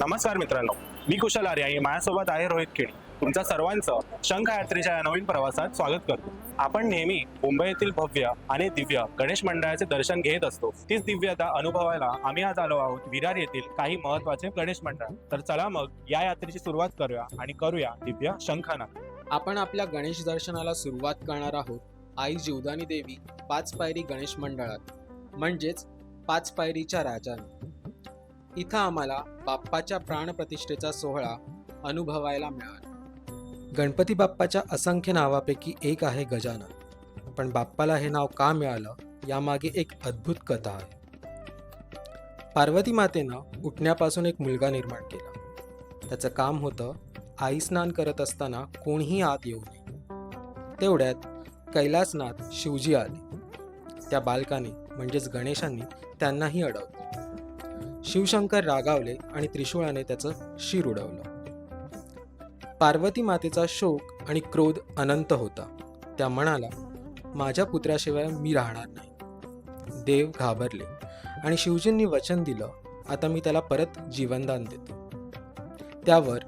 नमस्कार मित्रांनो मी कुशल आर्य आणि माझ्यासोबत आहे रोहित खेडी तुमच्या सर्वांचं शंख यात्रेच्या या नवीन प्रवासात स्वागत करतो. आपण नेहमी मुंबईतील भव्य आणि दिव्य गणेश मंडळाचे दर्शन घेत असतो. तीच दिव्यता अनुभवायला आम्ही आज आलो आहोत विरार येथील काही महत्त्वाचे गणेश मंडळ. तर चला मग या यात्रेची सुरुवात करूया आणि करूया दिव्य शंखाना आपण आपल्या गणेश दर्शनाला सुरुवात करणार आहोत आई जीवदानी देवी पाच पायरी गणेश मंडळात. म्हणजेच पाच पायरीच्या राजाने. इथं आम्हाला बाप्पाच्या प्राणप्रतिष्ठेचा सोहळा अनुभवायला मिळाला. गणपती बाप्पाच्या असंख्य नावापैकी एक आहे गजानन. पण बाप्पाला हे नाव का मिळालं यामागे एक अद्भुत कथा आहे. पार्वती मातेनं उठण्यापासून एक मुलगा निर्माण केला. त्याचं काम होतं आई स्नान करत असताना कोणीही आत येऊ नये. तेवढ्यात कैलासनाथ शिवजी आले. त्या बालकाने म्हणजेच गणेशांनी त्यांनाही अडवलं. शिवशंकर रागावले आणि त्रिशूळाने त्याचं शिर उडवलं. पार्वती मातेचा शोक आणि क्रोध अनंत होता. त्या म्हणाला माझ्या पुत्राशिवाय मी राहणार नाही. देव घाबरले आणि शिवजींनी वचन दिलं आता मी त्याला परत जीवनदान देतो. त्यावर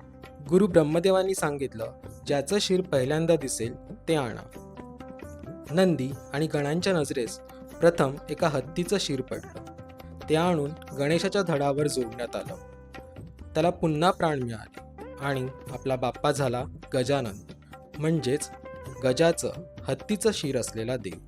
गुरु ब्रह्मदेवांनी सांगितलं ज्याचं शिर पहिल्यांदा दिसेल ते आणा. नंदी आणि गणांच्या नजरेस प्रथम एका हत्तीचं शिर पडलं. ते आणून गणेशाच्या धडावर जोडण्यात आलं. त्याला पुन्हा प्राण मिळाले आणि आपला बाप्पा झाला गजानन. म्हणजेच गजाचं हत्तीचं शिर असलेला देव.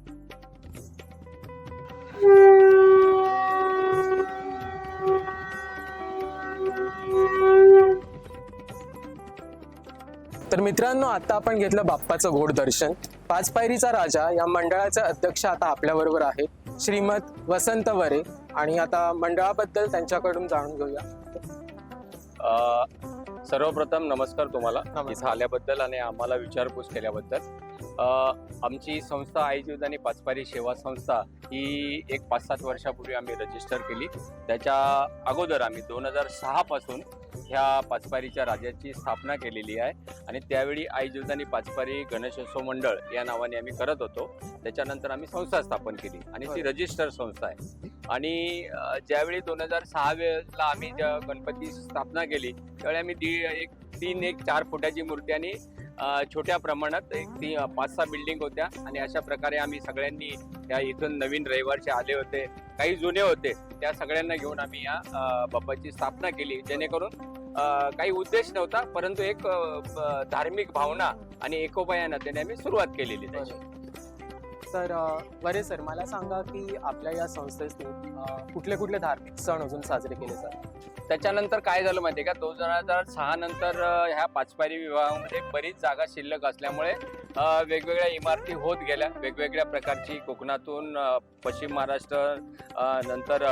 तर मित्रांनो आता आपण घेतलं बाप्पाचं घोड दर्शन. पाच पायरीचा राजा या मंडळाचे अध्यक्ष आता आपल्या बरोबर आहे. श्रीमत वसंत वरे. आणि आता मंडळाबद्दल त्यांच्याकडून जाणून घेऊया. सर्वप्रथम नमस्कार तुम्हाला. इथं आल्याबद्दल आणि आम्हाला विचारपूस केल्याबद्दल. आमची संस्था आई जीवदानी पाचपारी सेवा संस्था ही एक पाच सात वर्षापूर्वी आम्ही रजिस्टर केली. त्याच्या अगोदर आम्ही दोन हजार सहा पासून ह्या पाचपारीच्या राजाची स्थापना केलेली आहे. आणि त्यावेळी आई जीवदानी पाचपारी गणेशोत्सव मंडळ या नावाने आम्ही करत होतो. त्याच्यानंतर आम्ही संस्था स्थापन केली. आणि ती. रजिस्टर संस्था आहे. आणि ज्यावेळी दोन हजार सहा वेळेला आम्ही ज्या गणपती स्थापना केली त्यावेळी आम्ही ती एक तीन एक चार फुटाची मूर्ती आणि छोट्या प्रमाणात एक ती पाच सहा बिल्डिंग होत्या. आणि अशा प्रकारे आम्ही सगळ्यांनी या इथून नवीन रहिवासी आले होते. काही जुने होते त्या सगळ्यांना घेऊन आम्ही या बाप्पाची स्थापना केली. जेणेकरून काही उद्देश नव्हता परंतु एक धार्मिक भावना आणि एकोपा या नात्याने आम्ही सुरुवात केलेली त्याची. तर वरे सर मला सांगा की आपल्या या संस्थेतून अं, कुठले कुठले धार्मिक सण अजून साजरे केले जातात त्याच्यानंतर काय झालं माहितीये का? दोन हजार सहा नंतर ह्या पाचपारी विभागामध्ये बरीच जागा शिल्लक असल्यामुळे वेगवेगळ्या इमारती होत गेल्या. वेगवेगळ्या प्रकारची कोकणातून पश्चिम महाराष्ट्र नंतर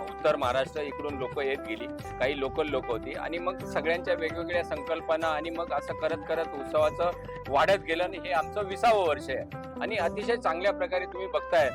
उत्तर महाराष्ट्र इकडून लोक येत गेली. काही लोकल लोक होती. आणि मग सगळ्यांच्या वेगवेगळ्या संकल्पना आणि मग असं करत करत उत्सवाचं वाढत गेलं आणि हे आमचं विसावं वर्ष आहे. आणि अतिशय चांगल्या प्रकारे तुम्ही बघताय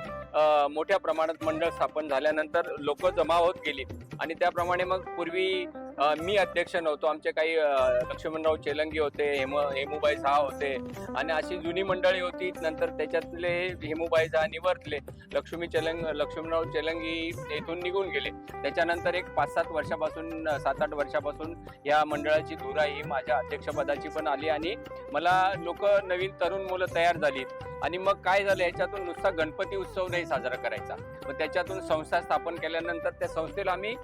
मोठ्या प्रमाणात मंडळ स्थापन झाल्यानंतर लोक जमा होत गेली. आणि त्याप्रमाणे मग पूर्वी मी अध्यक्ष नव्हतो. आमचे काही लक्ष्मणराव चेलंगी होते हेम हेमूबाई झा होते आणि अशी जुनी मंडळी होती. नंतर त्याच्यातले हेमूबाई झा निवर्तले लक्ष्मी चेलंग लक्ष्मणराव चेलंगी येथून निघून गेले. त्याच्यानंतर एक पाच सात वर्षापासून सात आठ वर्षापासून या मंडळाची धुरा ही माझ्या अध्यक्षपदाची पण आली आणि मला लोक नवीन तरुण मुलं तयार झाली. आणि मग काय झालं याच्यातून नुसता गणपती उत्सव नाही साजरा करायचा. मग त्याच्यातून संस्था स्थापन केल्यानंतर त्या संस्थेला आम्ही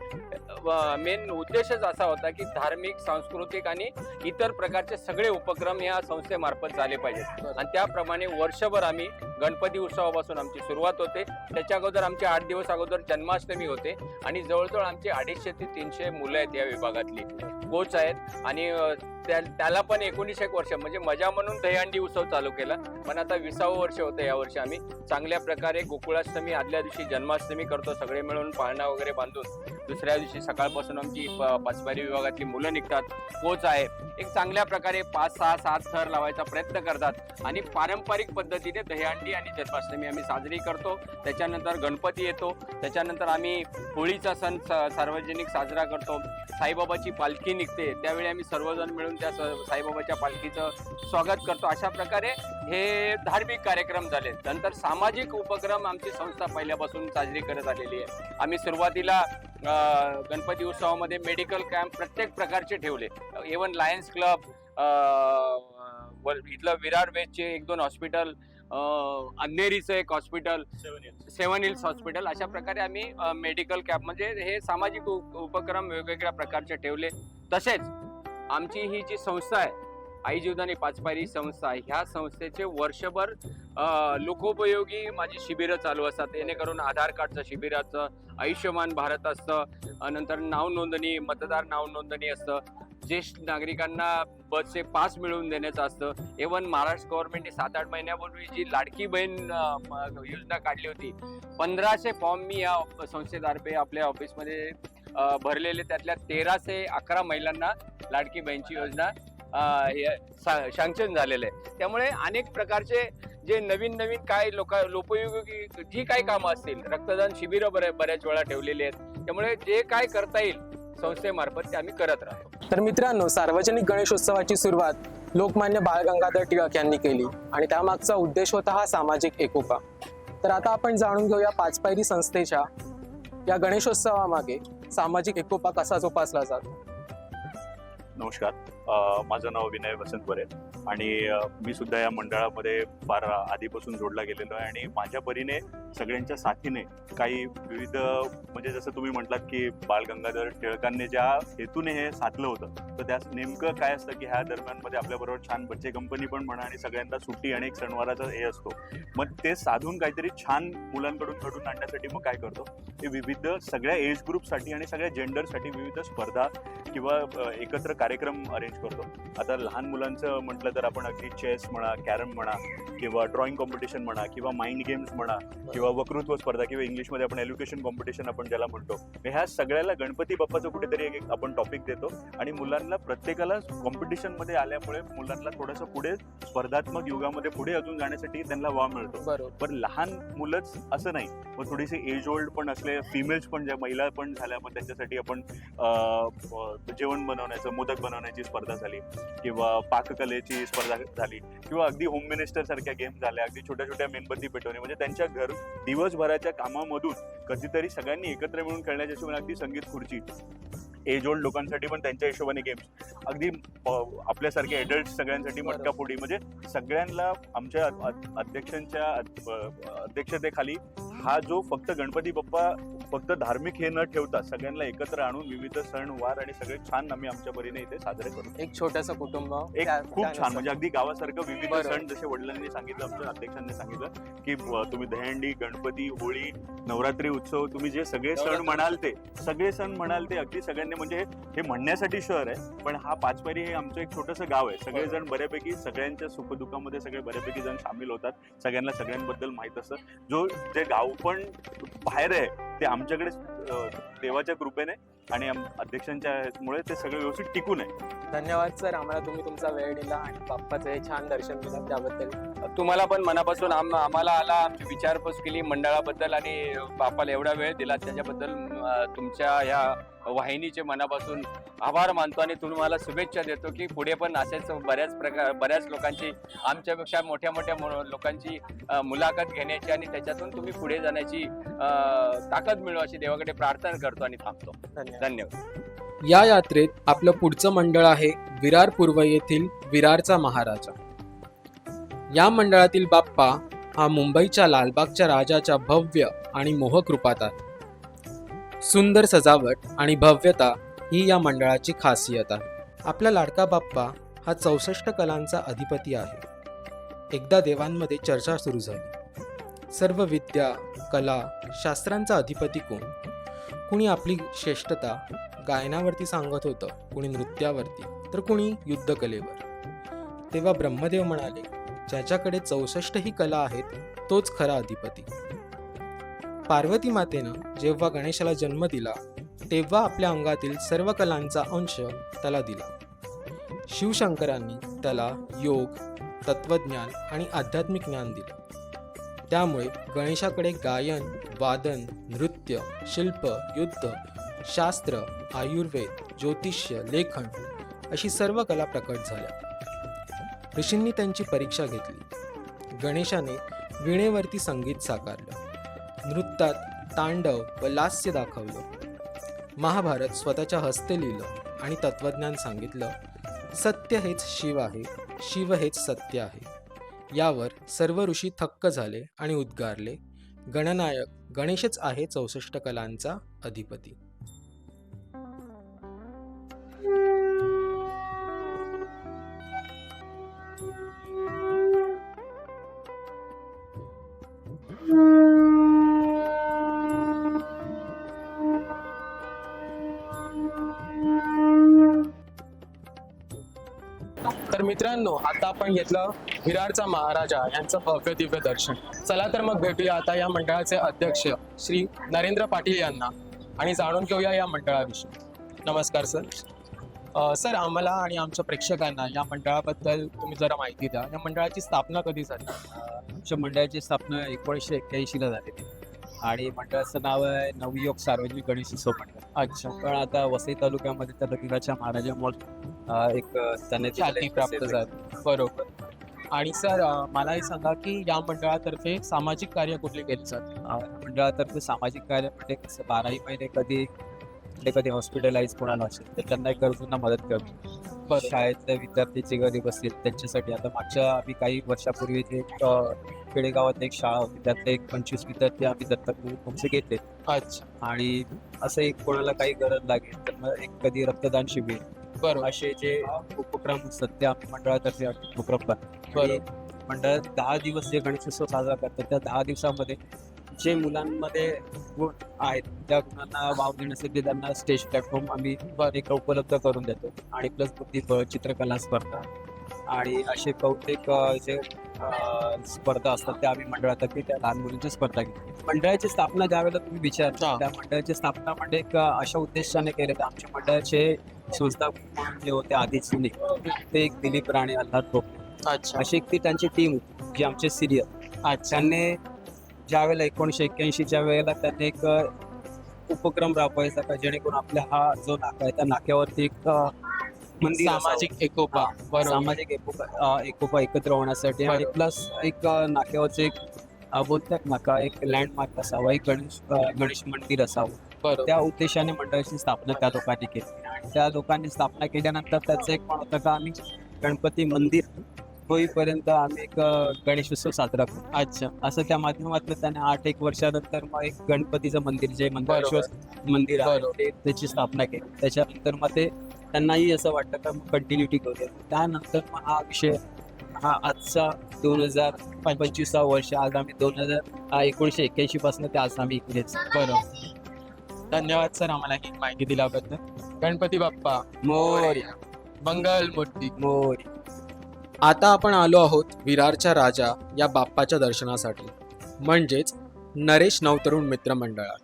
मेन उद्देशच असा होता की धार्मिक सांस्कृतिक आणि इतर प्रकारचे सगळे उपक्रम या संस्थेमार्फत झाले पाहिजेत. आणि त्याप्रमाणे वर्षभर आम्ही गणपती उत्सवापासून आमची सुरुवात होते. त्याच्या अगोदर आमचे आठ दिवस अगोदर जन्माष्टमी होते. आणि जवळजवळ आमचे अडीचशे ते तीनशे मुलं आहेत या विभागातली. कोच आहेत. आणि त्या त्याला पण एकोणीस एक वर्ष म्हणजे मजा म्हणून दहीहंडी उत्सव चालू केला. पण आता विसावं वर्ष होतं या वर्षी आम्ही. चांगल्या प्रकारे गोकुळाष्टमी आदल्या दिवशी जन्माष्टमी करतो सगळे मिळून पाळणा वगैरे बांधून. दुसऱ्या दिवशी सकाळपासून आमची प- विभागातली मुलं निघतात. कोच आहे. एक चांगल्या प्रकारे पाच सहा सात थर लावायचा प्रयत्न करतात. आणि पारंपरिक पद्धतीने दहीहंडी आणि जन्माष्टमी आम्ही साजरी करतो. त्याच्यानंतर गणपती येतो. त्याच्यानंतर आम्ही होळीचा सण स- सार्वजनिक साजरा करतो. साईबाबाची पालखी निघते. त्यावेळी आम्ही सर्वजण मिळून त्या स- साईबाबाच्या पालखीचं स्वागत करतो. अशा प्रकारे हे धार्मिक कार्यक्रम झाले. नंतर सामाजिक उपक्रम आमची संस्था पहिल्यापासून साजरी करत आलेली आहे. आम्ही सुरुवातीला गणपती उत्सवामध्ये मेडिकल कॅम्प प्रत्येक प्रकारचे ठेवले. इवन लायन्स क्लब इथलं विरार वेस्टचे एक दोन हॉस्पिटल अंधेरीचं एक हॉस्पिटल सेवन हिल्स. हॉस्पिटल अशा प्रकारे आम्ही मेडिकल कॅम्प म्हणजे हे सामाजिक उप- उपक्रम वेगवेगळ्या प्रकारचे ठेवले. तसेच आमची ही जी संस्था आहे आई जीवदानी पाचपायरी संस्था ह्या संस्थेचे वर्षभर लोकोपयोगी माझी शिबिरं चालू असतात. जेणेकरून आधार कार्डचं शिबिराचं आयुष्यमान भारत असतं नंतर नाव नोंदणी मतदार नाव नोंदणी असतं. ज्येष्ठ नागरिकांना बसचे पास मिळवून देण्याचं असतं. इव्हन महाराष्ट्र गव्हर्नमेंटने सात आठ महिन्यापूर्वी जी लाडकी बहीण योजना काढली होती. पंधराशे फॉर्म मी या संस्थेतर्फे आपल्या ऑफिसमध्ये भरलेले. त्यातल्या तेराशे अकरा महिलांना लाडकी बहीणची योजना सँक्शन झालेलं आहे. त्यामुळे अनेक प्रकारचे जे नवीन नवीन काय लोक लोपयोगी जी काही कामं असतील रक्तदान शिबिरं बऱ्या बऱ्याच वेळा ठेवलेली आहेत. त्यामुळे जे काय करता येईल संस्थेमार्फत ते आम्ही करत राहतो. तर मित्रांनो सार्वजनिक गणेशोत्सवाची सुरुवात लोकमान्य बाळ गंगाधर टिळक यांनी केली आणि त्यामागचा उद्देश होता हा सामाजिक एकोपा. तर आता आपण जाणून घेऊया पाचपायरी संस्थेच्या या गणेशोत्सवामागे सामाजिक एकोपा कसा जोपासला जातो. नमस्कार. माझं नाव विनय वसंत बरे आणि मी सुद्धा या मंडळामध्ये फार आधीपासून जोडला गेलेलो आहे आणि माझ्या परीने सगळ्यांच्या साथीने काही विविध म्हणजे जसं तुम्ही म्हटलात की बालगंगाधर टिळकांनी ज्या हेतूने हे साधलं होतं तर त्यास नेमकं काय असतं की ह्या दरम्यानमध्ये आपल्याबरोबर छान बच्चे कंपनी पण म्हणा आणि सगळ्यांना सुट्टी आणि एक सणवाराचा हे असतो. मग ते साधून काहीतरी छान मुलांकडून घडून आणण्यासाठी मग काय करतो? ते विविध सगळ्या एज ग्रुपसाठी आणि सगळ्या जेंडरसाठी विविध स्पर्धा किंवा एकत्र कार्यक्रम अरेंज करतो. आता लहान मुलांचं म्हटलं तर आपण अगदी चेस म्हणा कॅरम म्हणा किंवा ड्रॉइंग कॉम्पिटिशन म्हणा किंवा माइंड गेम्स म्हणा किंवा वक्तृत्व स्पर्धा किंवा इंग्लिशमध्ये आपण एज्युकेशन कॉम्पिटिशन आपण ज्याला म्हणतो. ह्या सगळ्याला गणपती बाप्पाचं कुठेतरी एक एक आपण टॉपिक देतो. आणि मुलांना प्रत्येकाला कॉम्पिटिशनमध्ये आल्यामुळे मुलांना थोडंसं पुढे स्पर्धात्मक युगामध्ये पुढे अजून जाण्यासाठी त्यांना वाव मिळतो. पण लहान मुलंच असं नाही. मग थोडीशी एज ओल्ड पण असले फिमेल्स पण ज्या महिला पण झाल्या मग त्यांच्यासाठी आपण जेवण बनवण्याचं पदक बनवण्याची स्पर्धा झाली. किंवा पाककलेची स्पर्धा झाली. किंवा अगदी होम मिनिस्टर सारख्या गेम झाल्या. अगदी छोट्या छोट्या मेणबत्ती पेटवणे. म्हणजे त्यांच्या घर दिवसभराच्या कामामधून कधीतरी सगळ्यांनी एकत्र मिळून खेळण्याच्या हिशोबाने अगदी संगीत खुर्ची. एज ओल्ड लोकांसाठी पण त्यांच्या हिशोबाने गेम्स अगदी आपल्यासारखे एडल्ट सगळ्यांसाठी बरोबर. मटका फोडी म्हणजे सगळ्यांना आमच्या अध्यक्षांच्या अध्यक्षतेखाली हा जो फक्त गणपती बाप्पा फक्त धार्मिक हे न ठेवता सगळ्यांना एकत्र आणून विविध सण वार आणि सगळे छान आम्ही आमच्या परीने इथे साजरे करू एक छोटस कुटुंब एक खूप. छान म्हणजे अगदी गावासारखं विविध. सण जसे वडिलांनी सांगितलं आमच्या अध्यक्षांनी सांगितलं की तुम्ही दहीहंडी गणपती होळी नवरात्री उत्सव तुम्ही जे सगळे सण. म्हणाल ते सगळे सण म्हणाल ते अगदी सगळ्यांनी म्हणजे हे- म्हणण्यासाठी शहर आहे पण हा पाचपारी हे आमचं एक छोटंसं गाव आहे. सगळेजण बऱ्यापैकी सगळ्यांच्या सुखदुःखामध्ये सगळे बऱ्यापैकी जण सामील होतात. सगळ्यांना सगळ्यांबद्दल माहीत असतं. जो जे गाव पण बाहेर आहे ते आमच्याकडे देवाच्या कृपेने आणि अध्यक्षांच्या मुळे ते सगळं व्यवस्थित टिकून आहे. धन्यवाद सर. आम्हाला तुम्ही तुमचा वेळ दिला आणि बाप्पाचं हे छान दर्शन दिलं त्याबद्दल. तुम्हाला पण मनापासून आम आम्हाला आला आमची विचारपूस केली मंडळाबद्दल आणि बाप्पाला एवढा वेळ दिला त्याच्याबद्दल तुमच्या ह्या वाहिनीचे मनापासून आभार मानतो आणि तुम्हाला शुभेच्छा देतो की पुढे पण असेच बऱ्याच प्रकार बऱ्याच लोकांची आमच्यापेक्षा मोठ्या मोठ्या लोकांची मुलाखत घेण्याची आणि त्याच्यातून तुम्ही पुढे जाण्याची अं, ताकद मिळो अशी देवाकडे प्रार्थना करतो आणि थांबतो. धन्यवाद. धन्यवाद. या यात्रेत आपलं पुढचं मंडळ आहे विरार पूर्व येथील विरारचा महाराजा. या मंडळातील बाप्पा हा मुंबईच्या लालबागच्या राजाच्या भव्य आणि मोहक रूपात आहे. सुंदर सजावट आणि भव्यता ही या मंडळाची खासियत आहे. आपला लाडका बाप्पा हा चौसष्ट कलांचा अधिपती आहे. एकदा देवांमध्ये चर्चा सुरू झाली. सर्व विद्या कला शास्त्रांचा अधिपती कोण? कुणी आपली श्रेष्ठता गायनावरती सांगत होतं कुणी नृत्यावरती तर कुणी युद्धकलेवर. तेव्हा ब्रह्मदेव म्हणाले ज्याच्याकडे चौसष्ट ही कला आहेत तोच खरा अधिपती. पार्वती मातेनं जेव्हा गणेशाला जन्म दिला तेव्हा आपल्या अंगातील सर्व कलांचा अंश त्याला दिला. शिवशंकरांनी त्याला योग तत्वज्ञान आणि आध्यात्मिक ज्ञान दिलं. त्यामुळे गणेशाकडे गायन वादन नृत्य शिल्प युद्ध शास्त्र आयुर्वेद ज्योतिष्य लेखन अशी सर्व कला प्रकट झाल्या. ऋषींनी त्यांची परीक्षा घेतली. गणेशाने वीणेवरती संगीत साकारलं. नृत्यात तांडव व लास्य दाखवलं. महाभारत स्वतःच्या हस्ते लिहिलं आणि तत्वज्ञान सांगितलं सत्य हेच शिव आहे शिव हेच सत्य आहे. यावर सर्व ऋषी थक्क झाले आणि उद्गारले. गणनायक गणेशच आहे चौसष्ट कलांचा अधिपती. मित्रांनो आता आपण घेतलं विरारचा महाराजा यांचं भव्य दिव्य दर्शन. चला तर मग भेटूया आता या मंडळाचे अध्यक्ष श्री नरेंद्र पाटील यांना आणि जाणून घेऊया या मंडळाविषयी. नमस्कार सर. सर आम्हाला आणि आमच्या प्रेक्षकांना या मंडळाबद्दल तुम्ही जरा माहिती द्या. या मंडळाची स्थापना कधी झाली? आमच्या मंडळाची स्थापना एकोणीसशे एक्क्याऐंशीला झालेली. आणि मंडळाचं नाव आहे नवयोग सार्वजनिक गणेशोत्सव मंडळ. अच्छा. पण आता वसई तालुक्यामध्ये त्या रविराच्या महाराजामुळे एक त्यांना ख्याती प्राप्त झाली. बरोबर. आणि सर अ, मलाही सांगा की या मंडळातर्फे सामाजिक कार्य कुठले केले जाते? अं, मंडळातर्फे सामाजिक कार्य म्हणजे कसं बाराही महिने कधी कुठले कधी हॉस्पिटलाइज कोणाला असेल तर त्यांना गरजूंना मदत करतो शाळेतल्या विद्यार्थी गरीब बसतील त्यांच्यासाठी. आता मागच्या आम्ही काही वर्षापूर्वी जे खेडेगावात एक शाळा होती. त्यातले एक पंचवीस विद्यार्थी आम्ही दत्तक तुमचे घेतले. अच्छा. आणि असं एक कोणाला काही गरज लागेल तर मग एक कधी रक्तदान शिबिर. बरोबर. असे जे उपक्रम आम्ही मंडळातर्फे उपक्रम करतो. आणि मंडळात दहा दिवस जे गणेशोत्सव साजरा करतात त्या दहा दिवसामध्ये जे मुलांमध्ये गुण आहेत त्या गुणांना वाव देण्यासाठी त्यांना स्टेज प्लॅटफॉर्म आम्ही एक उपलब्ध करून देतो. आणि प्लस बुद्धिबळ चित्रकला स्पर्धा आणि असे बहुतेक जे स्पर्धा असतात त्या आम्ही मंडळातर्फे त्या लहान मुलींच्या स्पर्धा घेतो मंडळाची स्थापना ज्यावेळेला तुम्ही विचारता. त्या मंडळाची स्थापना म्हणजे एक अशा उद्देशाने केले तर आमच्या मंडळाचे संस्थापक म्हणून जे होते आधी जुने ते एक दिलीप राणे आल्हाद भोपळे अच्छा. अशी एक ती त्यांची टीम होती जी आमचे सिरियल त्यांनी ज्या वेळेला एकोणीशे एक्क्याऐंशीच्या वेळेला त्यांनी एक उपक्रम राबवायचा का जेणेकरून आपल्या हा जो नाका आहे त्या नाक्यावरती एक मंदिर. सामाजिक एकोपा बरोबर. सामाजिक एकोपा अ, एकोपा एकत्र होण्यासाठी आणि बरोबर. प्लस एक अ, नाक्यावरचं एक अ, बोलतात नाका एक लँडमार्क असावा एक गणेश अ, गणेश मंदिर असावं. बरोबर. त्या उद्देशाने मंडळाची स्थापना त्या लोकांनी केली. आणि त्या लोकांनी स्थापना केल्यानंतर त्याचं एक पण होतं का आम्ही गणपती मंदिर होईपर्यंत आम्ही एक अ, गणेशोत्सव साजरा करू. अच्छा. असं त्या माध्यमातून त्याने आठ एक वर्षानंतर मग एक गणपतीचं मंदिर जे मंदिर मंदिर आहे बरोबर. ते त्याची स्थापना केली. त्याच्यानंतर मग ते त्यांनाही असं वाटतं का मग कंटिन्युटी करूया? त्यानंतर मग हा विषय हा आजचा दोन हजार पंचवीसा वर्ष आज आम्ही दोन हजार एकोणीशे एक्क्याऐंशी पासून ते आज आम्ही इकडेच बरोबर धन्यवाद सर आम्हाला ही माहिती दिल्याबद्दल. गणपती बाप्पा मोरया. मंगल मूर्ती. मोर आता आपण आलो आहोत विरारच्या राजा या बाप्पाच्या दर्शनासाठी. म्हणजेच नरेश नवतरुण मित्र मंडळात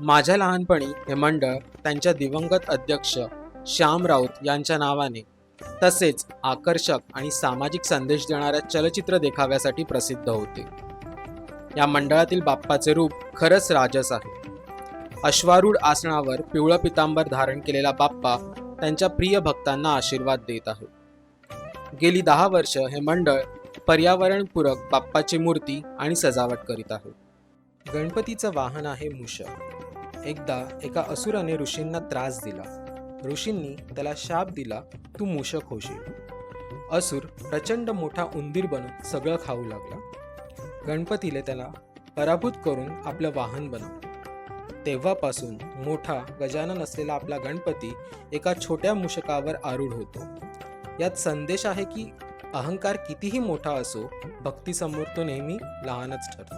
माझ्या लहानपणी हे मंडळ त्यांच्या दिवंगत अध्यक्ष श्याम राऊत यांच्या नावाने तसेच आकर्षक आणि सामाजिक संदेश देणाऱ्या चलचित्र देखाव्यासाठी प्रसिद्ध होते. या मंडळातील बाप्पाचे रूप खरंच राजस आहे. अश्वारूढ आसनावर पिवळं पितांबर धारण केलेला बाप्पा त्यांच्या प्रिय भक्तांना आशीर्वाद देत आहे. गेली दहा वर्ष हे मंडळ पर्यावरणपूरक बाप्पाची मूर्ती आणि सजावट करीत आहे. गणपतीचं वाहन आहे मूषक. एकदा एका असुराने ऋषींना त्रास दिला. ऋषींनी त्याला शाप दिला तू मूषक होशील. असुर प्रचंड मोठा उंदीर बनून सगळं खाऊ लागला. गणपतीने त्याला पराभूत करून आपलं वाहन बनवलं. तेव्हापासून मोठा गजानन असलेला आपला गणपती एका छोट्या मूषकावर आरूढ होतो. यात संदेश आहे की अहंकार कितीही मोठा असो भक्तीसमोर तो नेहमी लहानच ठरतो.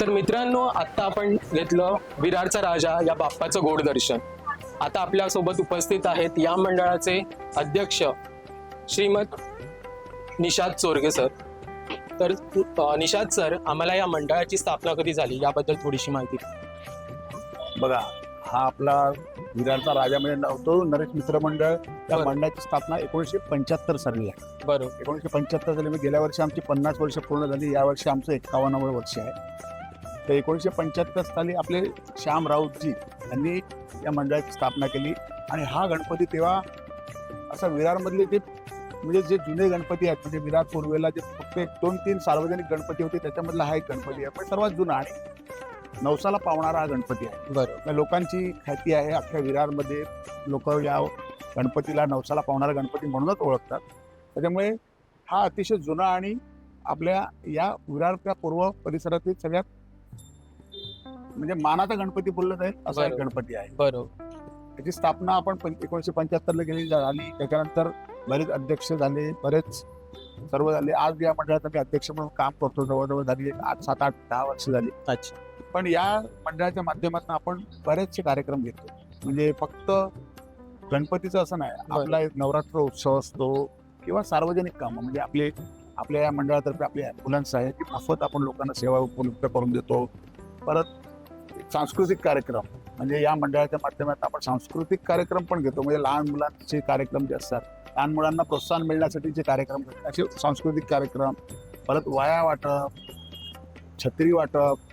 तर मित्रांनो आता आपण घेतलं विरारचा राजा या बाप्पाचं गोड दर्शन. आता आपल्यासोबत उपस्थित आहेत या मंडळाचे अध्यक्ष श्रीमद निषाद चोरगे सर. तर निषाद सर आम्हाला या मंडळाची स्थापना कधी झाली? याबद्दल थोडीशी माहिती. बघा हा आपला विरारचा राजा म्हणजे नव्हतो नरेश मित्र मंडळ. या बरं. मंडळाची स्थापना एकोणीसशे पंच्याहत्तर साली आहे बरोबर. एकोणीसशे पंच्याहत्तर साली म्हणजे गेल्या वर्षी आमची पन्नास वर्ष पूर्ण झाली. या वर्षी आमचं एक्कावन्नावं वर्ष आहे. तर एकोणीसशे पंच्याहत्तर साली आपले श्याम राऊतजी यांनी या मंडळाची स्थापना केली. आणि हा गणपती तेव्हा असा विरारमधले जे म्हणजे जे जुने गणपती आहेत म्हणजे विरार पूर्वेला जे फक्त एक दोन तीन सार्वजनिक गणपती होते त्याच्यामधला हा एक गणपती आहे. पण सर्वात जुना आणि नवसाला पावणारा हा गणपती आहे. या लोकांची ख्याती आहे अख्ख्या विरारमध्ये. लोक या गणपतीला नवसाला पावणारा गणपती म्हणूनच ओळखतात. त्याच्यामुळे हा अतिशय जुना आणि आपल्या या विरारच्या पूर्व परिसरातील सगळ्यात म्हणजे मानाचा गणपती बोललं जाईल असा एक बरोबर. गणपती आहे. बरोबर. त्याची स्थापना आपण पं- एकोणीसशे पंच्याहत्तरला केली झाली. त्याच्यानंतर बरेच अध्यक्ष झाले बरेच सर्व झाले. आज या मंडळाचा मी अध्यक्ष म्हणून काम करतो. जवळजवळ झाली एक आठ सात आठ दहा वर्ष झाली. अच्छा. पण या मंडळाच्या माध्यमातून आपण बरेचसे कार्यक्रम घेतो. म्हणजे फक्त गणपतीचं असं नाही. आपला एक नवरात्र उत्सव असतो किंवा सार्वजनिक कामं. म्हणजे आपले आपल्या या मंडळातर्फे आपले ॲम्ब्युलन्स आहे ती मार्फत आपण लोकांना सेवा उपलब्ध करून देतो. परत सांस्कृतिक कार्यक्रम. म्हणजे या मंडळाच्या माध्यमातून आपण सांस्कृतिक कार्यक्रम पण घेतो. म्हणजे लहान मुलांचे कार्यक्रम जे असतात लहान मुलांना प्रोत्साहन मिळण्यासाठी जे कार्यक्रम घेतो असे सांस्कृतिक कार्यक्रम परत वाया वाटप छत्री वाटप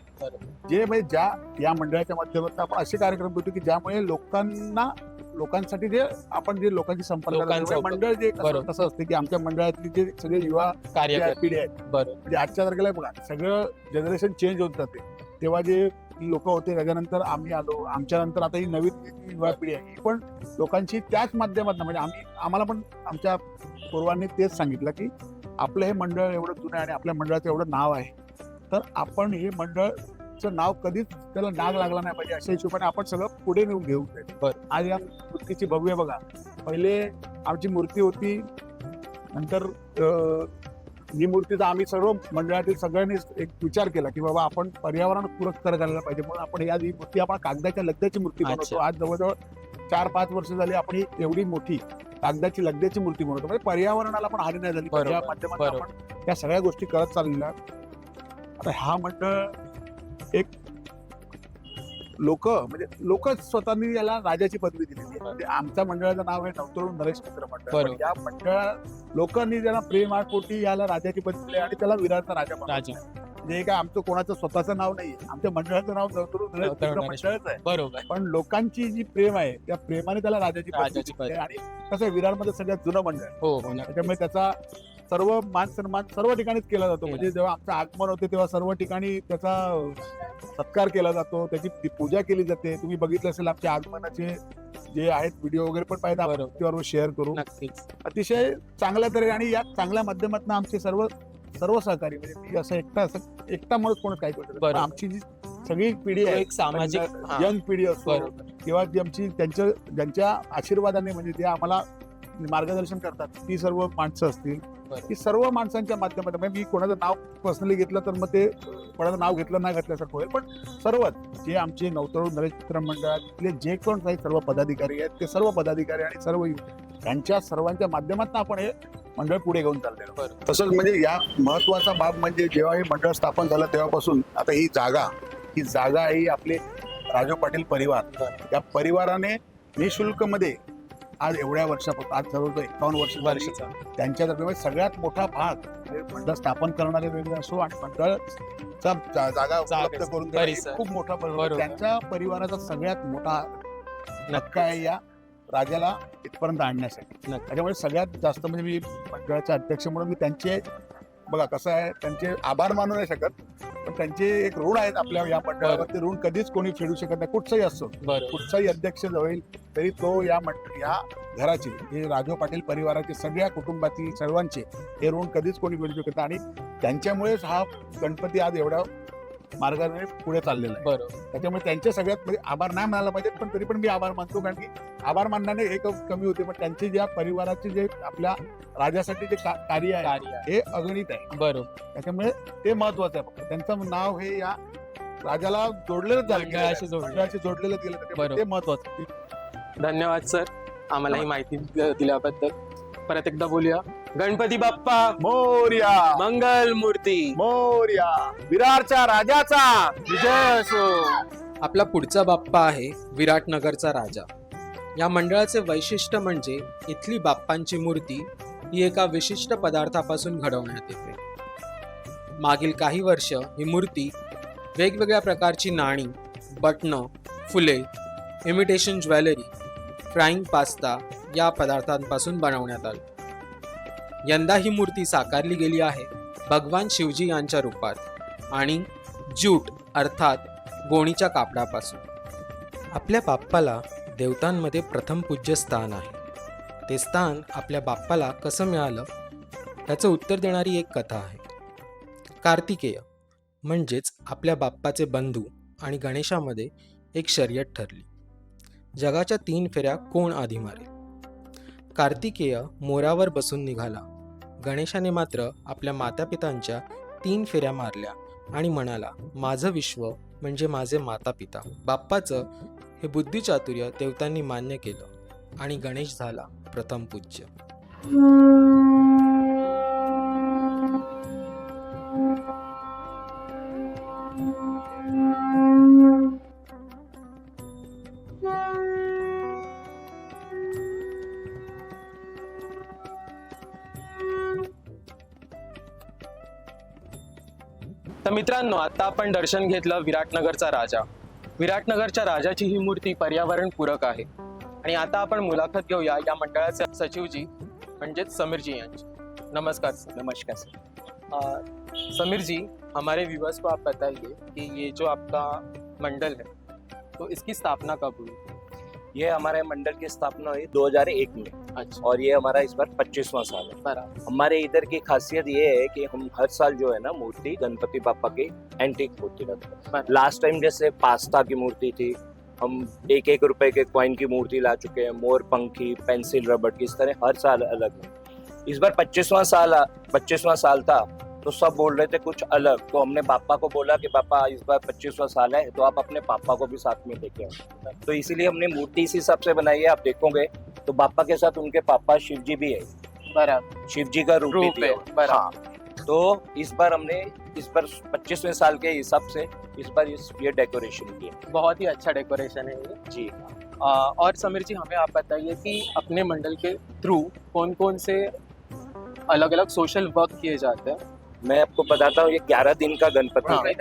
जे म्हणजे ज्या या मंडळाच्या माध्यमातून आपण असे कार्यक्रम करतो की ज्यामुळे लोकांना लोकांसाठी जे आपण जे लोकांची संपर्क करतो, मंडळ जे कसं असते की आमच्या मंडळातली जे सगळे युवा कार्य. पिढी आहेत. म्हणजे आजच्या तारखेला बघा सगळं जनरेशन चेंज होत जाते. तेव्हा जे लोक होते त्याच्यानंतर आम्ही आलो. आमच्या नंतर आता ही नवीन युवा पिढी आहे. ही पण लोकांची त्याच माध्यमातून म्हणजे आम्ही आम्हाला पण आमच्या पूर्वांनी तेच सांगितलं की आपलं हे मंडळ एवढं जुनं आहे आणि आपल्या मंडळाचं एवढं नाव आहे. तर आपण हे मंडळचं नाव कधीच त्याला नाग लागला नाही पाहिजे अशा हिशोबाने आपण सगळं पुढे नेऊन घेऊ. बरं. आज या मूर्तीची भव्य बघा. पहिले आमची मूर्ती होती नंतर ही मूर्तीचा आम्ही सर्व मंडळातील सगळ्यांनी एक विचार केला की बाबा आपण पर्यावरण पूरक करायला पाहिजे म्हणून आपण या ही मूर्ती आपण कागदाच्या लगद्याची मूर्ती बनवतो. आज जवळजवळ चार पाच वर्ष झाली आपण ही एवढी मोठी कागदाची लगद्याची मूर्ती बनवतो म्हणजे पर्यावरणाला पण हानी नाही झाली. या माध्यमातून. आपण त्या सगळ्या गोष्टी करत चाललेल्या आता हा मंडळ एक लोक म्हणजे लोक स्वतःनी याला राजाची पदवी दिलेली आहे म्हणजे आमच्या मंडळाचं नाव आहे नवतरुण नरेश मित्र मंडळ. या मंडळा लोकांनी ज्यांना प्रेम पोटी याला राजाची पदवी दिली आणि त्याला विरारचा राजा बनवलं. राजा म्हणजे हे काय आमचं कोणाचं स्वतःचं नाव नाही आमच्या मंडळाचं नाव नवतरुण नरेश मित्र मंडळच आहे बरोबर पण लोकांची जी प्रेम आहे त्या प्रेमाने त्याला राजाची पदवी. आणि कसं विरारमध्ये सगळ्यात जुनं मंडळ. हो हो. त्याच्यामुळे त्याचा सर्व मान सन्मान सर्व ठिकाणीच केला जातो. म्हणजे जेव्हा आमचं आगमन होते तेव्हा सर्व ठिकाणी त्याचा सत्कार केला जातो. त्याची ती पूजा केली जाते. तुम्ही बघितलं असेल आमच्या आगमनाचे जे आहेत व्हिडिओ वगैरे पण पाहिजे आपण शेअर करू. अतिशय चांगल्या तऱ्हे आणि या चांगल्या माध्यमातून आमचे सर्व सर्व सहकारी म्हणजे मी असं एकटा असं एकटा म्हणून कोणच काय करतो. आमची जी सगळी पिढी तो आहे एक सामाजिक यंग पिढी असो बरोबर. किंवा जी आमची त्यांच्या ज्यांच्या आशीर्वादाने म्हणजे जे आम्हाला मार्गदर्शन करतात. ती सर्व माणसं असतील. ती सर्व माणसांच्या माध्यमातून म्हणजे मी कोणाचं नाव पर्सनली घेतलं तर मग ते कोणाचं नाव घेतलं नाही घेतल्यासारखं होईल. पण सर्वच जे आमचे नवतरुण नरेश मित्र मंडळातले जे कोण काही सर्व पदाधिकारी आहेत ते सर्व पदाधिकारी आणि सर्व त्यांच्या सर्वांच्या माध्यमातून आपण हे मंडळ पुढे घेऊन चाललेलो. तसंच म्हणजे या महत्त्वाचा बाब म्हणजे जेव्हा हे मंडळ स्थापन झालं तेव्हापासून आता ही जागा ही जागा ही आपले राजू पाटील परिवार. या परिवाराने निशुल्कमध्ये आज एवढ्या वर्षापासून आज जवळजवळ एकावन्न वर्ष झाली. त्यांच्यातर्फे म्हणजे सगळ्यात मोठा भाग म्हणजे मंडळ स्थापन करणारे वेगळे असो आणि मंडळचा जा- जागा उपलब्ध करून. खूप मोठा परिवार. त्यांच्या परिवाराचा सगळ्यात मोठा हक्क आहे या राजाला इथपर्यंत आणण्यासाठी. त्याच्यामुळे सगळ्यात जास्त म्हणजे मी मंडळाचे अध्यक्ष म्हणून मी त्यांचे बघा कसं आहे त्यांचे आभार मानू नाही शकत त्यांचे एक ऋण आहेत आपल्या या मंडळावर ते ऋण कधीच कोणी फेडू शकत नाही. कुठचंही असो. कुठचाही अध्यक्ष होईल तरी तो या मंड या घराचे हे राघव पाटील परिवाराचे सगळ्या कुटुंबातील सर्वांचे हे ऋण कधीच कोणी फेडू शकत नाही. आणि त्यांच्यामुळेच हा गणपती आज एवढ्या मार्गाने पुढे चाललेला आहे बरोबर त्याच्यामुळे त्यांचे सगळ्यात म्हणजे आभार नाही मानायला पाहिजेत पण तरी पण मी आभार मानतो कारण की आभार मानण्याने हे क- कमी होते पण त्यांचे ज्या परिवाराचे जे आपल्या राजासाठी जे का- कार्य आहे कार्य. हे अगणित आहे बरोबर त्याच्यामुळे ते महत्वाचं आहे फक्त त्यांचं नाव हे या राजाला जोडलेलंच झालं गेलेलं आहे. मंडळाशी जोडलं. मंडळाशी जोडलेलं गेलं त्याच्यामुळे बरोबर. ते महत्वाचं आहे. धन्यवाद सर आम्हाला ही माहिती द- दिल्याबद्दल परत एकदा बोलूया गणपती बाप्पा. मोर्या. मंगल मूर्ती. मोर्या. विरारच्या राजाचा. विजय असो. आपला पुढचा बाप्पा आहे विराटनगरचा राजा. या मंडळाचे वैशिष्ट्य म्हणजे इथली बाप्पांची मूर्ती ही एका विशिष्ट पदार्थापासून घडवण्यात येते. मागील काही वर्ष ही मूर्ती वेगवेगळ्या प्रकारची नाणी बटणं फुले इमिटेशन ज्वेलरी फ्राईंग पास्ता या पदार्थांपासून बनवण्यात आली. यंदा ही मूर्ती साकारली गेली आहे. भगवान शिवजी यांच्या रूपात आणि ज्यूट अर्थात गोणीच्या कापडापासून. आपल्या बाप्पाला देवतांमध्ये प्रथम पूज्य स्थान आहे. ते स्थान आपल्या बाप्पाला कसं मिळालं? याचं उत्तर देणारी एक कथा आहे. कार्तिकेय म्हणजेच आपल्या बाप्पाचे बंधू आणि गणेशामध्ये एक शर्यत ठरली. जगाच्या तीन फेऱ्या कोण आधी मारेल? कार्तिकेय मोरावर बसून निघाला. गणेशाने मात्र आपल्या मातापितांच्या तीन फेऱ्या मारल्या आणि म्हणाला माझं विश्व म्हणजे माझे मातापिता. बाप्पाचं हे बुद्धिचातुर्य देवतांनी मान्य केलं. आणि गणेश झाला प्रथम पूज्य. मित्रांनो आता आपण दर्शन घेतलं विराटनगरचा राजा. विराटनगरच्या राजाची ही मूर्ती पर्यावरण पूरक आहे. आणि आता आपण मुलाखत घेऊया या मंडळाचे सचिवजी म्हणजेच समीरजी यांची. नमस्कार सर. नमस्कार सर. समीर जी हमारे व्यूवर्स को आप बताइए कि ये जो आपका मंडल है तो इसकी स्थापना कब हुई? ये हमारे मंडल की स्थापना हुई 2001 में। अच्छा। और ये हमारा इस बार पच्चीसवां साल है। हमारे इधर की खासियत ये है कि हम हर साल जो है ना मूर्ति गणपति पापा की एंटीक मूर्ति रखते हैं। लास्ट टाइम जैसे पास्ता की मूर्ति थी हम एक एक रुपए के कॉइन की मूर्ति ला चुके हैं मोर पंखी पेंसिल रबड़ की इस तरह हर साल अलग है। इस बार पच्चीसवां साल पच्चीसवां साल था तो सब बोल रहे थे कुछ अलग। तो हमने पापा को बोला कि पापा इस बार पच्चीसवां साल है तो आप अपने पापा को भी साथ में लेके आओ। तो इसीलिए हमने मूर्ति इस हिसाब से बनाई है आप देखोगे। तो पापा के साथ उनके पापा शिव जी भी है। बराबर। शिव जी का रूप भी रूप है हाँ। तो इस बार हमने इस बार पच्चीसवें साल के हिसाब से इस बार इस ये डेकोरेशन की है बहुत ही अच्छा डेकोरेशन है ये। जी। अ, और समीर जी हमें आप बताइए कि अपने मंडल के थ्रू कौन कौन से अलग अलग सोशल वर्क किए जाते हैं? मैं आपको बताता हूँ ये ग्यारह दिन का गणपति हाँ। है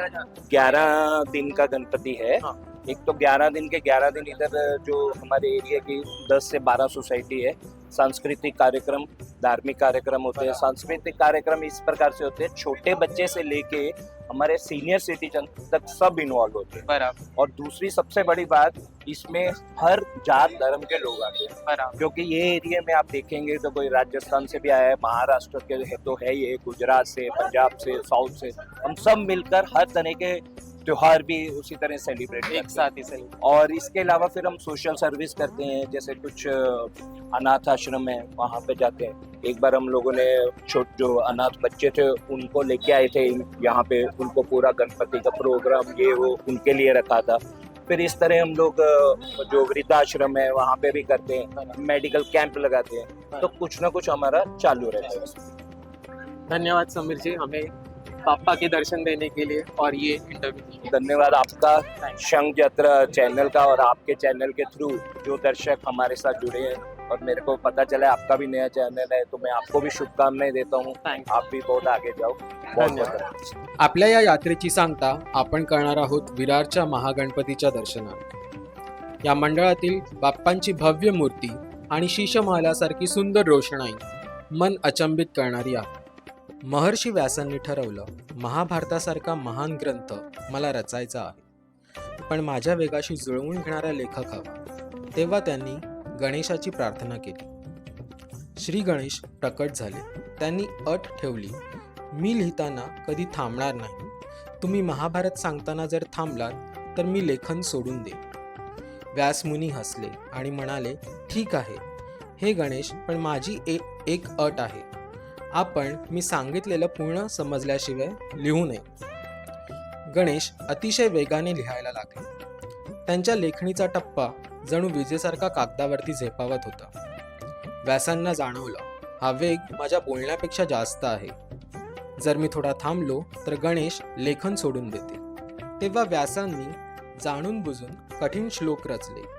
ग्यारह दिन का गणपति है हाँ। एक तो ग्यारह दिन के ग्यारह दिन इधर जो हमारे एरिया की दस से बारह सोसाइटी है सांस्कृतिक कार्यक्रम धार्मिक कार्यक्रम होते हैं सांस्कृतिक कार्यक्रम इस प्रकार से होते हैं। छोटे बच्चे से लेके हमारे सीनियर सिटीजन तक सब इन्वॉल्व होते हैं। और दूसरी सबसे बड़ी बात इसमें हर जात धर्म के लोग आते हैं। क्योंकि ये एरिया में आप देखेंगे तो कोई राजस्थान से भी आया है महाराष्ट्र के है तो है ये गुजरात से पंजाब से साउथ से हम सब मिलकर हर तरह के त्योहार भी उसी तरह सेलिब्रेट एक साथ ही सही और इसके अलावा फिर हम सोशल सर्विस करते हैं जैसे कुछ अनाथ आश्रम है वहाँ पे जाते हैं। एक बार हम लोगों ने छोट जो अनाथ बच्चे थे उनको लेके आए थे यहाँ पे उनको पूरा गणपति का प्रोग्राम ये वो उनके लिए रखा था। फिर इस तरह हम लोग जो वृद्धाश्रम है वहाँ पे भी करते हैं मेडिकल कैंप लगाते हैं। तो कुछ ना कुछ हमारा चालू रहता है। धन्यवाद समीर जी हमें पापा के दर्शन देने के लिए और ये इंटरव्यू धन्यवाद आपका शंख यात्रा चैनल का और आपके चैनल के थ्रू जो दर्शक हमारे साथ जुड़े हैं और मेरे को पता चला आपका भी नया चैनल है तो मैं आपको भी शुभकामनाएं देता हूँ। आप भी बहुत आगे जाओ। बहुत आपल्या या यात्रेची सांगता आपण करणार आहोत विरारच्या महागणपतीच्या दर्शनात. या मंडळातील बाप्पांची भव्य मूर्ती आणि शीशमहालासारखी सुंदर रोषणाई मन अचंबित करणारी आहे. महर्षी व्यासांनी ठरवलं महाभारतासारखा महान ग्रंथ मला रचायचा आहे. पण माझ्या वेगाशी जुळवून घेणारा लेखक हवा. तेव्हा त्यांनी गणेशाची प्रार्थना केली. श्री गणेश प्रकट झाले. त्यांनी अट ठेवली मी लिहिताना कधी थांबणार नाही. तुम्ही महाभारत सांगताना जर थांबलात तर मी लेखन सोडून देईन. व्यासमुनी हसले आणि म्हणाले ठीक आहे. हे गणेश पण माझी ए एक अट आहे. आपण मी सांगितलेलं पूर्ण समजल्याशिवाय लिहू नये. गणेश अतिशय वेगाने लिहायला लागले. त्यांच्या लेखणीचा टप्पा जणू विजेसारखा कागदावरती झेपावत होता. व्यासांना जाणवलं हा वेग माझ्या बोलण्यापेक्षा जास्त आहे. जर मी थोडा थांबलो तर गणेश लेखन सोडून देते तेव्हा व्यासांनी जाणून बुजून कठीण श्लोक रचले.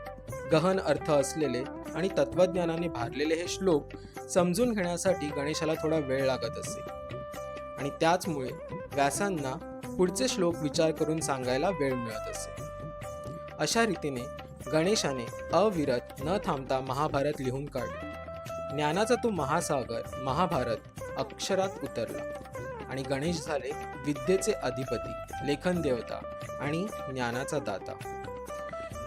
गहन अर्थ असलेले आणि तत्वज्ञानाने भारलेले हे श्लोक समजून घेण्यासाठी गणेशाला थोडा वेळ लागत असे. आणि त्याचमुळे व्यासांना पुढचे श्लोक विचार करून सांगायला वेळ मिळत असे. अशा रीतीने गणेशाने अविरत न थांबता महाभारत लिहून काढले. ज्ञानाचा तो महासागर महाभारत अक्षरात उतरला आणि गणेश झाले विद्येचे अधिपती लेखन देवता आणि ज्ञानाचा दाता.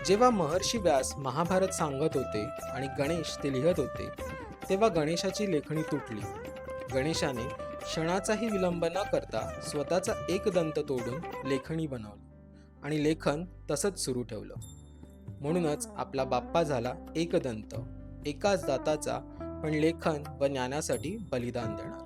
जेव्हा महर्षी व्यास महाभारत सांगत होते आणि गणेश ते लिहत होते तेव्हा गणेशाची लेखणी तुटली. गणेशाने क्षणाचाही विलंब न करता स्वतःचा एक दंत तोडून लेखणी बनवली आणि लेखन तसंच सुरू ठेवलं. म्हणूनच आपला बाप्पा झाला एकदंत एकाच दाताचा पण लेखन व ज्ञानासाठी बलिदान देणार.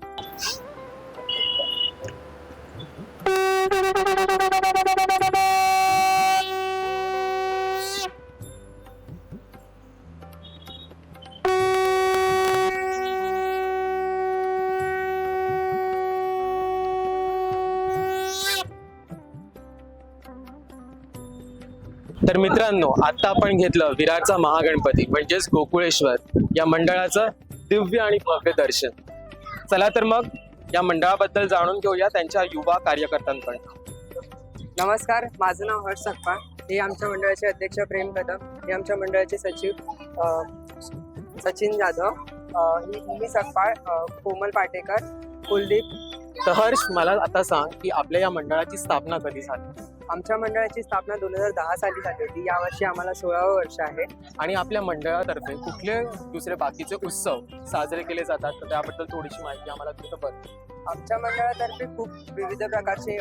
तर मित्रांनो आता आपण घेतलं विरारचा महागणपती म्हणजेच गोकुळेश्वर या मंडळाचं दिव्य आणि भव्य दर्शन. चला तर मग या मंडळाबद्दल जाणून घेऊया त्यांच्या युवा कार्यकर्त्यांकडून. नमस्कार माझं नाव हर्ष सकपाळ हे आमच्या मंडळाचे अध्यक्ष प्रेम कदम हे आमच्या मंडळाचे सचिव सचिन जाधव ही भूमी सकपाळ कोमल पाटेकर कुलदीप. तर हर्ष मला आता सांग की आपल्या या मंडळाची स्थापना कधी झाली? आमच्या मंडळाची स्थापना दोन हजार दहा साली झाली होती. यावर्षी आम्हाला सोळावं वर्ष आहे. आणि आपल्या मंडळातर्फे कुठले दुसरे बाकीचे उत्सव साजरे केले जातात तर त्याबद्दल थोडीशी माहिती आम्हाला तिथं बघ. आमच्या मंडळातर्फे खूप विविध प्रकारचे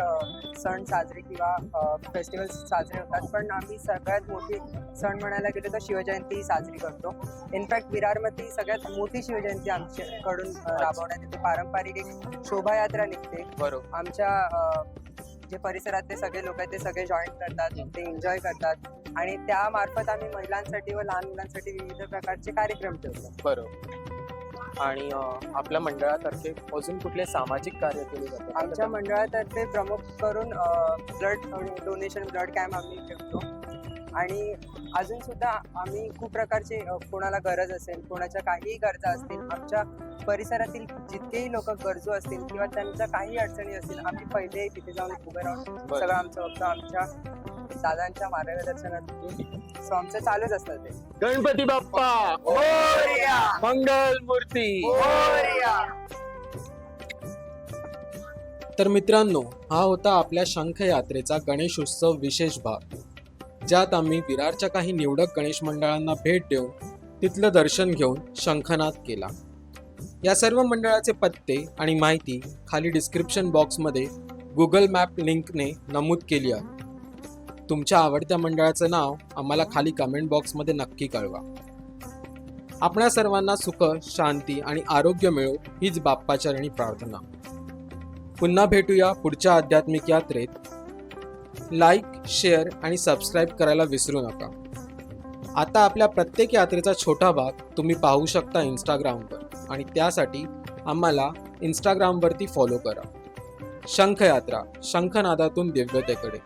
सण साजरे किंवा फेस्टिवल्स साजरे होतात. पण आम्ही सगळ्यात मोठी सण म्हणायला गेलो तर शिवजयंती साजरी करतो. इनफॅक्ट विरारमध्ये सगळ्यात मोठी शिवजयंती आमच्याकडून राबवण्यात येते. पारंपरिक एक शोभायात्रा निघते. बरोबर. आमच्या जे परिसरातले सगळे लोक आहेत ते सगळे जॉईन करतात ते एन्जॉय करतात. आणि त्यामार्फत आम्ही महिलांसाठी व लहान मुलांसाठी विविध प्रकारचे कार्यक्रम ठेवतो. बरोबर. आणि आपल्या मंडळातर्फे अजून कुठले सामाजिक कार्य केले जातात? आमच्या मंडळातर्फे प्रमुख करून ब्लड डोनेशन ब्लड कॅम्प आम्ही ठेवतो. आणि अजून सुद्धा आम्ही खूप प्रकारचे कोणाला गरज असेल कोणाच्या काहीही गरजा असतील आमच्या परिसरातील जितकेही लोक गरजू असतील किंवा त्यांच्या काही अडचणी असतील आम्ही पहिले तिथे जाऊन उभे राहून सगळं आमचं फक्त आमच्या दादांच्या मार्गदर्शनात सो आमचं चालूच असतं ते. गणपती बाप्पा! मंगल मूर्ती तर मित्रांनो हा होता आपल्या शंख यात्रेचा गणेश उत्सव विशेष भाग. ज्यात आम्ही विरारच्या काही निवडक गणेश मंडळांना भेट देऊन तिथलं दर्शन घेऊन शंखनाद केला. या सर्व मंडळाचे पत्ते आणि माहिती खाली डिस्क्रिप्शन बॉक्समध्ये गुगल मॅप लिंकने नमूद केली आहे. तुमच्या आवडत्या मंडळाचं नाव आम्हाला खाली कमेंट बॉक्समध्ये नक्की कळवा. आपणा सर्वांना सुख शांती आणि आरोग्य मिळो हीच बाप्पाचरणी प्रार्थना. पुन्हा भेटूया पुढच्या आध्यात्मिक यात्रेत. लाईक शेअर आणि सबस्क्राईब करायला विसरू नका. आता आपल्या प्रत्येक यात्रेचा छोटा भाग तुम्ही पाहू शकता इंस्टाग्रामवर आणि त्यासाठी आम्हाला इंस्टाग्रामवरती फॉलो करा. शंखयात्रा शंखनादातून दिव्यतेकडे.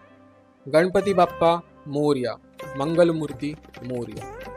गणपती बाप्पा मोर्या मंगलमूर्ती मोर्या.